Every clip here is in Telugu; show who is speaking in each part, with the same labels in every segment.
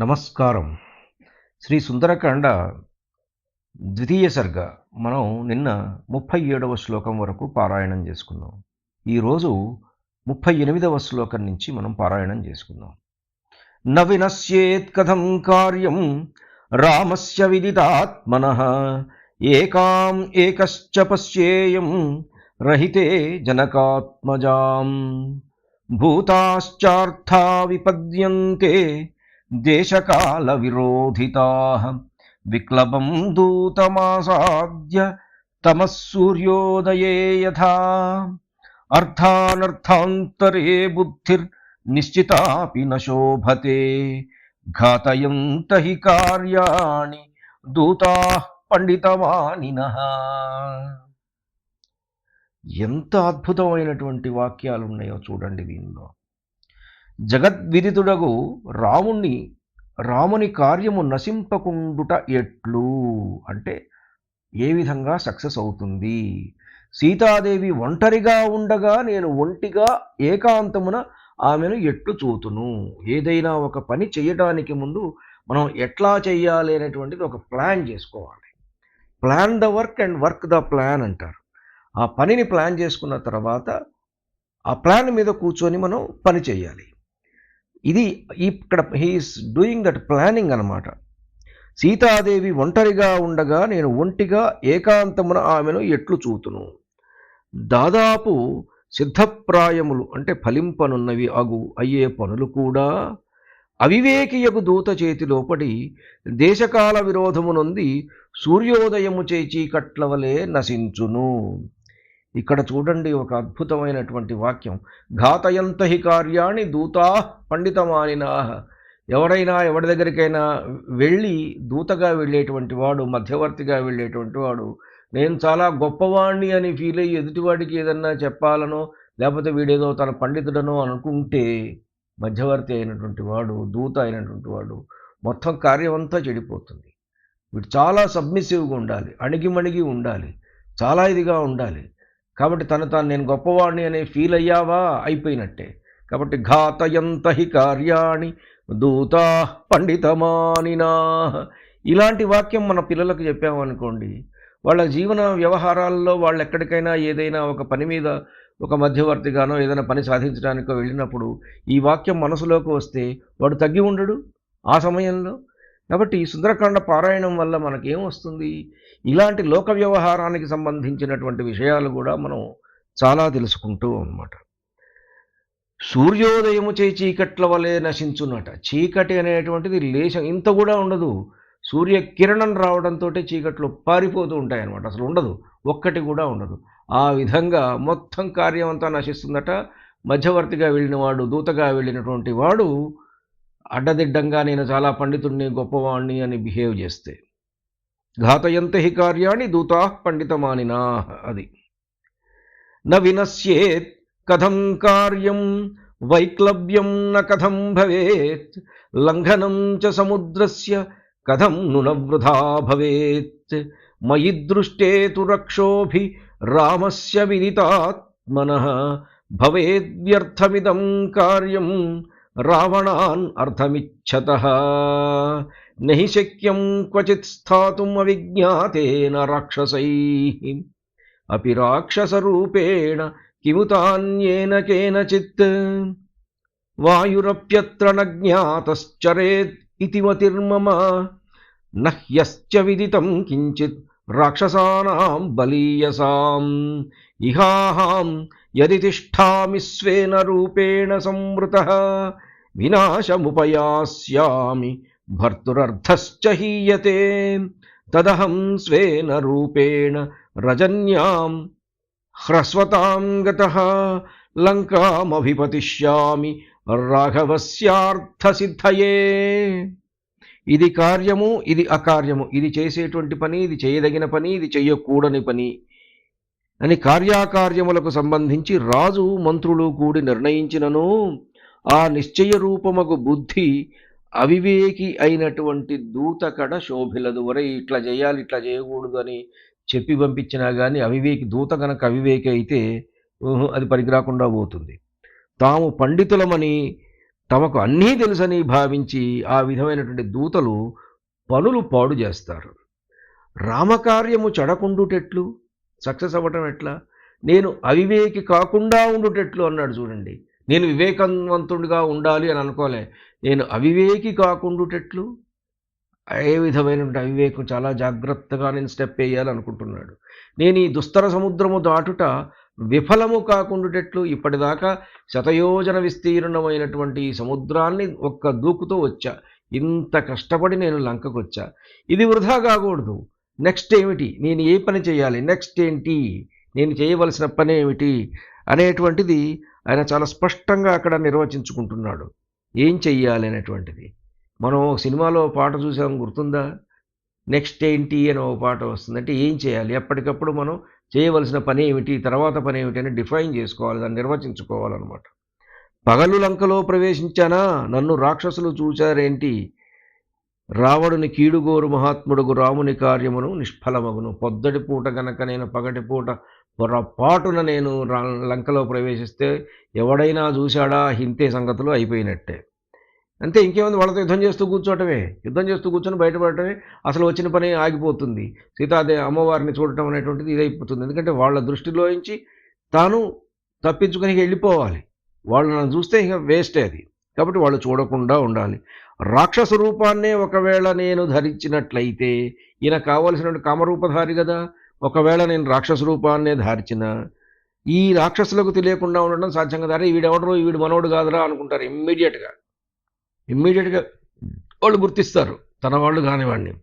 Speaker 1: నమస్కారం. శ్రీ సుందరకాండ ద్వితీయ సర్గ. మనం నిన్న ముప్పై ఏడవ శ్లోకం వరకు పారాయణం చేసుకున్నాం. ఈరోజు ముప్పై ఎనిమిదవ శ్లోకం నుంచి మనం పారాయణం చేసుకుందాం. న వినశ్యేత్ కథం కార్యం రామస్య విదితాత్మన ఏకాం ఏకశ్చ పశ్యేయం రహితే జనకాత్మజాం. భూతాశ్చార్థా విపద్యంతే దేశకాల విరోధితా. విక్లవం దూతమాసాద్య తమः యథా. అర్థానర్థాంతరే బుద్ధిర్నిశ్చితాపి న శోభతే. ఘాతయంత హి కార్యాణి దూతా పండితమానినః ఎంత అద్భుతమైనటువంటి వాక్యాలు ఉన్నాయో చూడండి దీనిలో. జగద్విదితుడగు రాముణ్ణి రాముని కార్యము నశింపకుండుట ఎట్లు? అంటే ఏ విధంగా సక్సెస్ అవుతుంది? సీతాదేవి ఒంటరిగా ఉండగా నేను ఒంటిగా ఏకాంతమున ఆమెను ఎట్లు చూతును? ఏదైనా ఒక పని చేయడానికి ముందు మనం ఎట్లా చేయాలి అనేటువంటిది ఒక ప్లాన్ చేసుకోవాలి. Plan the work and work the plan అంటారు. ఆ పనిని ప్లాన్ చేసుకున్న తర్వాత ఆ ప్లాన్ మీద కూర్చొని మనం పని చేయాలి ఇది ఇక్కడ హీఈస్ డూయింగ్ దట్ ప్లానింగ్ అనమాట సీతాదేవి ఒంటరిగా ఉండగా నేను ఒంటిగా ఏకాంతమున ఆమెను ఎట్లు చూతును? దాదాపు సిద్ధప్రాయములు అంటే ఫలింపనున్నవి అగు అయ్యే పనులు కూడా అవివేకియకు దూత చేతిలోపడి దేశకాల విరోధమునొంది సూర్యోదయము చేచి కట్లవలే నశించును. ఇక్కడ చూడండి ఒక అద్భుతమైనటువంటి వాక్యం. ఘాతయంత హి కార్యాణి దూతా పండితమానినా. ఎవరైనా ఎవరి దగ్గరికైనా వెళ్ళి దూతగా వెళ్ళేటువంటి వాడు మధ్యవర్తిగా వెళ్ళేటువంటి వాడు నేను చాలా గొప్పవాణ్ణి అని ఫీల్ అయ్యి ఎదుటివాడికి ఏదన్నా చెప్పాలనో లేకపోతే వీడేదో తన పండితుడనో అనుకుంటే మధ్యవర్తి అయినటువంటి వాడు దూత అయినటువంటి వాడు మొత్తం కార్యం అంతా చెడిపోతుంది. వీడు చాలా సబ్మిసివ్గా ఉండాలి అణిగిమణిగి ఉండాలి చాలా ఇదిగా ఉండాలి. కాబట్టి తను తాను నేను గొప్పవాణ్ణి అనే ఫీల్ అయ్యావా? అయిపోయినట్టే. కాబట్టి ఘాతయంత హి కార్యాణి దూతా పండితమానినా. ఇలాంటి వాక్యం మన పిల్లలకు చెప్పామనుకోండి వాళ్ళ జీవన వ్యవహారాల్లో వాళ్ళు ఎక్కడికైనా ఏదైనా ఒక పని మీద ఒక మధ్యవర్తిగానో ఏదైనా పని సాధించడానికో వెళ్ళినప్పుడు ఈ వాక్యం మనసులోకి వస్తే వాడు తగ్గి ఉండడు? ఆ సమయంలో? కాబట్టి ఈ సుందరకాండ పారాయణం వల్ల మనకేం వస్తుంది? ఇలాంటి లోక వ్యవహారానికి సంబంధించినటువంటి విషయాలు కూడా మనం చాలా తెలుసుకుంటూ అన్నమాట. సూర్యోదయము చే చీకట్ల వలె నశించున్నట చీకటి అనేటువంటిది లేశం ఇంత కూడా ఉండదు. సూర్య కిరణం రావడంతో చీకట్లు పారిపోతూ ఉంటాయన్నమాట. అసలు ఉండదు. ఒక్కటి కూడా ఉండదు. ఆ విధంగా మొత్తం కార్యం అంతా నశిస్తుందట. మధ్యవర్తిగా వెళ్ళిన వాడు దూతగా వెళ్ళినటువంటి వాడు అడ్డదిడ్డంగా నేను చాలా పండితుడిని గొప్పవాణ్ణి అని బిహేవ్ చేస్తే. ఘాతయంత హి కార్యాణి దూతా పండితమానినా అది. న వినశ్యేత్ కథం కార్యం వైక్లవ్యం న కథం భవేత్ లంఘనం చ సముద్రస్య కథం నునవృధా భవేత్. మయి దృష్టే తు రక్షోభి రామస్య విదితాత్మన భవేద్వ్యర్థమిదం కార్యం రావణాన్ అర్థమిచ్చత. నహి శక్యం క్వచిత్ స్థాతుం అవిజ్ఞాతేన రాక్షసై. అపి రాక్షసరూపేణ కిముతాన్యేన కేనచిత్. వాయురప్యత్ర న జ్ఞాతశ్చరేత్ ఇతి మతిర్మమ. నహ్యశ్చ విదితం కించిత్ రాక్షసానాం బలీయసాం. ఇహాహాం యది తిష్టామి స్వేన రూపేణ సంవృత. వినాశముపయాస్యామి భర్తురర్థశ్చ హీయతే. తదహం స్వేన రూపేణ రజన్యాం హ్రస్వతాం గత. లంకామభిపతిష్యామి రాఘవస్యార్థసిద్ధయే. ఇది కార్యము ఇది అకార్యము. ఇది చేసేటువంటి పని ఇది చేయదగిన పని ఇది చేయకూడని పని. అని కార్యాకార్యములకు సంబంధించి రాజు మంత్రులు కూడి నిర్ణయించినను. ఆ నిశ్చయ రూపమగు బుద్ధి అవివేకి అయినటువంటి దూతకడ శోభిలదు. వరే ఇట్లా చేయాలి ఇట్లా చేయకూడదు అని చెప్పి పంపించినా కానీ అవివేకి దూత కనుక అవివేకి అయితే అది పనికిరాకుండా పోతుంది. తాము పండితులమని తమకు అన్నీ తెలుసని భావించి ఆ విధమైనటువంటి దూతలు పనులు పాడు చేస్తారు. రామకార్యము చెడకుండుటెట్లు సక్సెస్ అవ్వటం ఎట్లా? నేను అవివేకి కాకుండా ఉండుటెట్లు అన్నాడు చూడండి. నేను వివేకవంతుడిగా ఉండాలి అని అనుకోలే. నేను అవివేకి కాకుండాటట్లు? ఏ విధమైనటువంటి అవివేకం? చాలా జాగ్రత్తగా నేను స్టెప్ వేయాలి అనుకుంటున్నాడు. నేను ఈ దుస్తర సముద్రము దాటుట విఫలము కాకుండాటట్లు? ఇప్పటిదాకా శతయోజన విస్తీర్ణమైనటువంటి ఈ సముద్రాన్ని ఒక్క దూకుతో వచ్చా. ఇంత కష్టపడి నేను లంకకు వచ్చా ఇది వృధా కాకూడదు. నెక్స్ట్ ఏమిటి? నేను ఏ పని చేయాలి? నెక్స్ట్ ఏంటి? నేను చేయవలసిన పని ఏమిటి? అనేటువంటిది ఆయన చాలా స్పష్టంగా అక్కడ నిర్వచించుకుంటున్నాడు. ఏం చెయ్యాలి అనేటువంటిది. మనం సినిమాలో పాట చూసాం గుర్తుందా? నెక్స్ట్ ఏంటి అని ఒక పాట వస్తుంది. అంటే ఏం చేయాలి? ఎప్పటికప్పుడు మనం చేయవలసిన పని ఏమిటి? తర్వాత పని ఏమిటి అని డిఫైన్ చేసుకోవాలి. దాన్ని నిర్వచించుకోవాలన్నమాట. పగలు లంకలో ప్రవేశించానా? నన్ను రాక్షసులు చూచారేంటి? రావణుని కీడుగోరు మహాత్ముడుగు రాముని కార్యమును నిష్ఫలమగును. పొద్దటి పూట గనక నేను పగటి పూట పొరపాటున నేను రా- లంకలో ప్రవేశిస్తే ఎవడైనా చూశాడా హింతే సంగతులు అయిపోయినట్టే. అంతే ఇంకేముంది? వాళ్ళతో యుద్ధం చేస్తూ కూర్చోవటమే యుద్ధం చేస్తూ కూర్చొని బయటపడటమే. అసలు వచ్చిన పని ఆగిపోతుంది. సీతాదే అమ్మవారిని చూడటం అనేటువంటిది ఇదైపోతుంది. ఎందుకంటే వాళ్ళ దృష్టిలోంచి తాను తప్పించుకొని వెళ్ళిపోవాలి. వాళ్ళు నన్ను చూస్తే ఇక వేస్టే అది. కాబట్టి వాళ్ళు చూడకుండా ఉండాలి. రాక్షస రూపాన్నే ఒకవేళ నేను ధరించినట్లయితే ఈయన కావలసినటువంటి కామరూపధారి కదా? ఒకవేళ నేను రాక్షస రూపాన్నే ధార్చిన ఈ రాక్షసులకు తెలియకుండా ఉండడం సాధ్యం కదా. అరే వీడెవడరు వీడు మనోడు కాదురా అనుకుంటారు ఇమ్మీడియట్గా. ఇమ్మీడియట్గా వాళ్ళు గుర్తిస్తారు. తన వాళ్ళు కానివాడిని.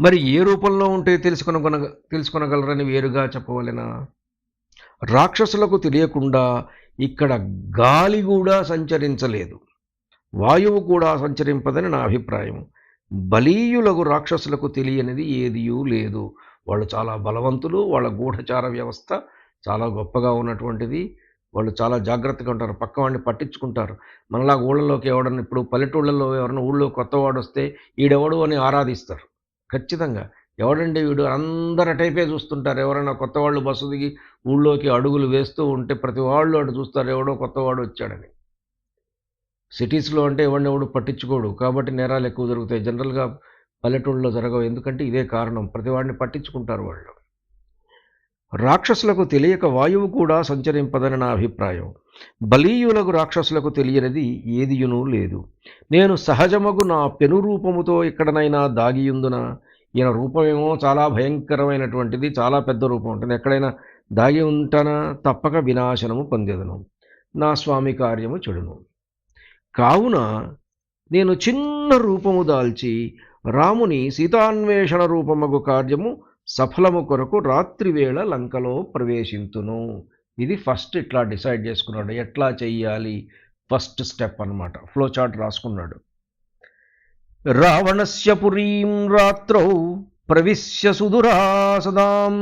Speaker 1: మరి ఏ రూపంలో ఉంటే తెలుసుకొనగొన తెలుసుకొనగలరని వేరుగా చెప్పవలెనా? రాక్షసులకు తెలియకుండా ఇక్కడ గాలి కూడా సంచరించలేదు. వాయువు కూడా సంచరింపదని నా అభిప్రాయం. బలీయులకు రాక్షసులకు తెలియనిది ఏదియూ లేదు. వాళ్ళు చాలా బలవంతులు వాళ్ళ గూఢచార వ్యవస్థ చాలా గొప్పగా ఉన్నటువంటిది. వాళ్ళు చాలా జాగ్రత్తగా ఉంటారు పక్క వాడిని పట్టించుకుంటారు. మనలా ఊళ్ళలోకి ఎవడన్నా ఇప్పుడు పల్లెటూళ్ళలో ఎవరైనా ఊళ్ళో కొత్తవాడు వస్తే ఈడెవడు అని ఆరాధిస్తారు. ఖచ్చితంగా. ఎవడండి వీడు అందరు టైపే చూస్తుంటారు. ఎవరైనా కొత్త వాళ్ళు బస్సు దిగి ఊళ్ళోకి అడుగులు వేస్తూ ఉంటే ప్రతి వాళ్ళు అటు చూస్తారు ఎవడో కొత్తవాడు వచ్చాడని. సిటీస్లో అంటే ఎవడిని ఎవడు పట్టించుకోడు. కాబట్టి నేరాలు ఎక్కువ జరుగుతాయి. జనరల్గా పల్లెటూళ్ళలో జరగవు. ఎందుకంటే ఇదే కారణం. ప్రతివాడిని పట్టించుకుంటారు వాళ్ళు. రాక్షసులకు తెలియక వాయువు కూడా సంచరింపదని నా అభిప్రాయం. బలీయులకు రాక్షసులకు తెలియనిది ఏదియునూ లేదు. నేను సహజమగు నా పెను రూపముతో ఎక్కడనైనా దాగియుందున ఈయన రూపమేమో చాలా భయంకరమైనటువంటిది చాలా పెద్ద రూపం ఉంటుంది. ఎక్కడైనా దాగి ఉంటానా తప్పక వినాశనము పొందేదను. నా స్వామి కార్యము చెడును. కావున నేను చిన్న రూపము దాల్చి రాముని సీతాన్వేషణ రూపమగు కార్యము సఫలము కొరకు రాత్రివేళ లంకలో ప్రవేశింతును. ఇది ఫస్ట్ ఇట్లా డిసైడ్ చేసుకున్నాడు. ఎట్లా చెయ్యాలి? ఫస్ట్ స్టెప్ అన్నమాట. ఫ్లో చార్ట్ రాసుకున్నాడు. రావణస్య పురీం రాత్రౌ ప్రవిశ్య సుదురాసదాం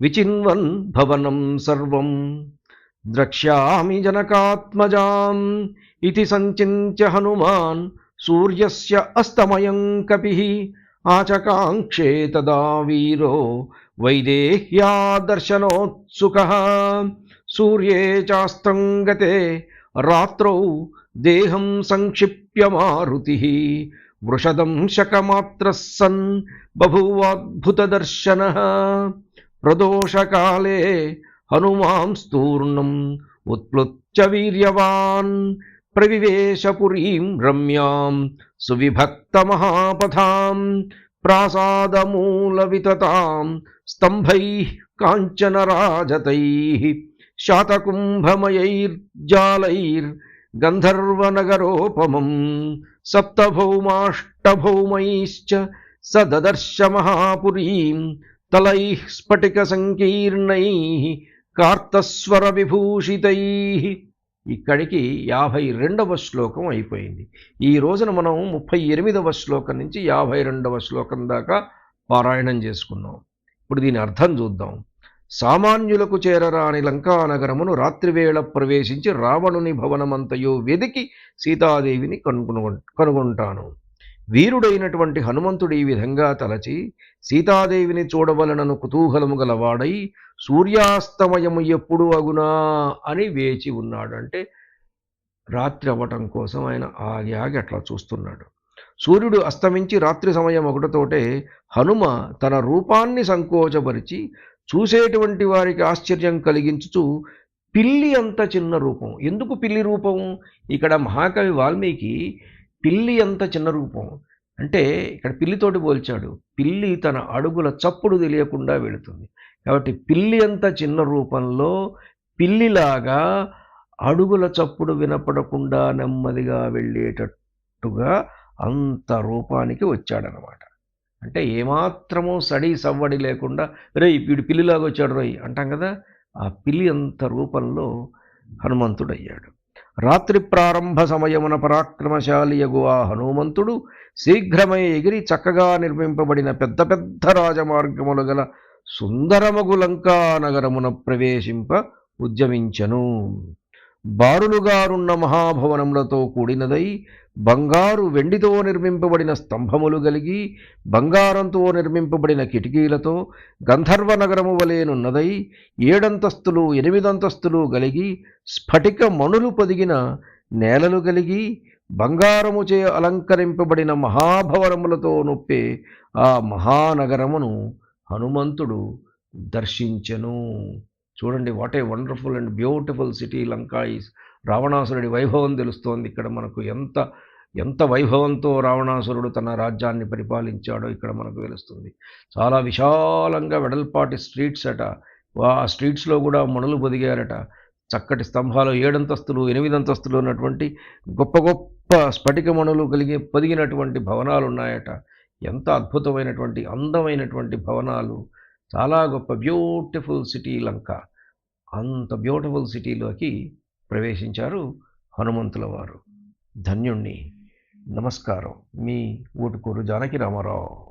Speaker 1: విచిన్వన్ భవనం సర్వం द्रक्ष्यामि जनकात्मजाम् इति सञ्चिन्त्य हनुमान् सूर्यस्य अस्तमयं कपिः आचकाङ्क्षे तदा वीरो वैदेह्यादर्शनोत्सुकः। सूर्ये चास्तं रात्रौ देहं संक्षिप्य मारुतिः। वृषदं शकमात्रः सन् प्रदोष प्रदोषकाले हनुमांस्तूर्णम् उत्प्लुत्य वीर्यवान् प्रविवेशपुरीम् रम्याम् सुविभक्तमहापथाम् प्रासादमूलवितताम् स्तम्भैः काञ्चनराजतैः शातकुम्भमयैर्जालैर्गन्धर्वनगरोपमम् सप्तभौमाष्टभौमैश्च स सदर्श महापुरी तलैः स्फटिकसङ्कीर्णैः కార్తస్వర విభూషితై ఇక్కడికి యాభై రెండవ శ్లోకం అయిపోయింది. ఈ రోజున మనం ముప్పై ఎనిమిదవ శ్లోకం నుంచి యాభై రెండవ శ్లోకం దాకా పారాయణం చేసుకున్నాం. ఇప్పుడు దీని అర్థం చూద్దాం. సామాన్యులకు చేరరాని లంకానగరమును రాత్రివేళ ప్రవేశించి రావణుని భవనమంతయో వెదికి సీతాదేవిని కనుగొను కనుగొంటాను. వీరుడైనటువంటి హనుమంతుడు ఈ విధంగా తలచి సీతాదేవిని చూడవలనను కుతూహలము గలవాడై సూర్యాస్తమయము ఎప్పుడు అగునా అని వేచి ఉన్నాడు అంటే రాత్రి అవ్వటం కోసం ఆయన ఆగి ఆగి అట్లా చూస్తున్నాడు. సూర్యుడు అస్తమించి రాత్రి సమయం ఒకటితోటే హనుమ తన రూపాన్ని సంకోచపరిచి చూసేటువంటి వారికి ఆశ్చర్యం కలిగించుచు పిల్లి అంత చిన్న రూపం. ఎందుకు పిల్లి రూపం? ఇక్కడ మహాకవి వాల్మీకి పిల్లి అంత చిన్న రూపం. అంటే ఇక్కడ పిల్లితోటి పోల్చాడు. పిల్లి తన అడుగుల చప్పుడు తెలియకుండా వెళుతుంది. కాబట్టి పిల్లి అంత చిన్న రూపంలో పిల్లిలాగా అడుగుల చప్పుడు వినపడకుండా నెమ్మదిగా వెళ్ళేటట్టుగా అంత రూపానికి వచ్చాడనమాట అంటే ఏమాత్రము సడి సవ్వడి లేకుండా రే వీడు పిల్లిలాగా వచ్చాడు రోయ్ అంటాం కదా. ఆ పిల్లి అంత రూపంలో హనుమంతుడయ్యాడు. రాత్రి ప్రారంభ సమయమున పరాక్రమశాలియగు ఆ హనుమంతుడు శీఘ్రమై ఎగిరి చక్కగా నిర్మింపబడిన పెద్ద పెద్ద రాజమార్గములు గల సుందరమగు లంకా నగరమున ప్రవేశింప ఉద్యమించను. బారులుగారున్న మహాభవనములతో కూడినదై బంగారు వెండితో నిర్మింపబడిన స్తంభములు కలిగి బంగారంతో నిర్మింపబడిన కిటికీలతో గంధర్వ నగరము వలేనున్నదై ఏడంతస్తులు ఎనిమిదంతస్తులు కలిగి స్ఫటిక మణులు పొదిగిన నేలలు కలిగి బంగారముచే అలంకరింపబడిన మహాభవనములతో నొప్పే ఆ మహానగరమును హనుమంతుడు దర్శించెను. చూడండి what a wonderful and beautiful city Lanka is రావణాసురుడి వైభవం తెలుస్తోంది. ఇక్కడ మనకు ఎంత ఎంత వైభవంతో రావణాసురుడు తన రాజ్యాన్ని పరిపాలించాడో ఇక్కడ మనకు తెలుస్తుంది. చాలా విశాలంగా వెడల్పాటి స్ట్రీట్స్ అట. ఆ స్ట్రీట్స్లో కూడా మణులు పొదిగారట చక్కటి స్తంభాలు ఏడంతస్తులు ఎనిమిదంతస్తులు ఉన్నటువంటి గొప్ప గొప్ప స్ఫటిక మణులు కలిగి పొదిగినటువంటి భవనాలు ఉన్నాయట. ఎంత అద్భుతమైనటువంటి అందమైనటువంటి భవనాలు. చాలా గొప్ప బ్యూటిఫుల్ సిటీ లంక. అంత బ్యూటిఫుల్ సిటీలోకి ప్రవేశించారు హనుమంతుల వారు. ధన్యుణ్ణి. నమస్కారం. మీ ఊటుకూరు జానకి రామారావు.